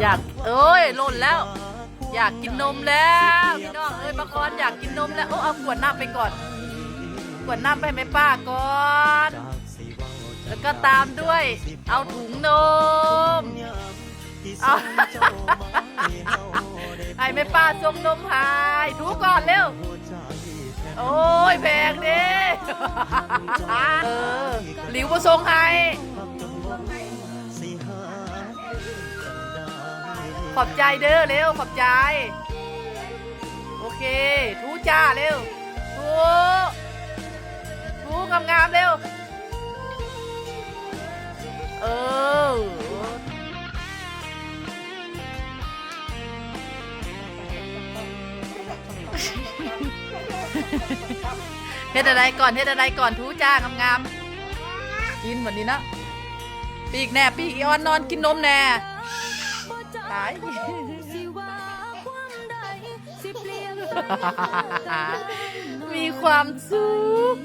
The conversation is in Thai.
อยากเอ้ยหล่นแล้ว อยากกินนมแล้วพี่น้องเอ้ยปะคอนอยากกินนมแล้วโอ้เอาขวดน้ำไปก่อนขวดน้ำไปให้แม่ป้าก่อนแล้วก็ตามด้วย เอาถุงนมเอาให้แม่ป้าส่งนมใหายถูก่อนเร็ว โอ้ยแพงดิเออหลิวมาส่งให้ ขอบใจเด้อเร็วขอบใจ โอเค ทูจ้าเร็วทูทูงามๆเร็ว เออเฮ็ดอะไรก่อนเฮ็ดอะไรก่อนทูจ้างามๆกินวันนี้นะปีกแน่ปีกอีออนนอนกินนมแน่ ตายมีความสุข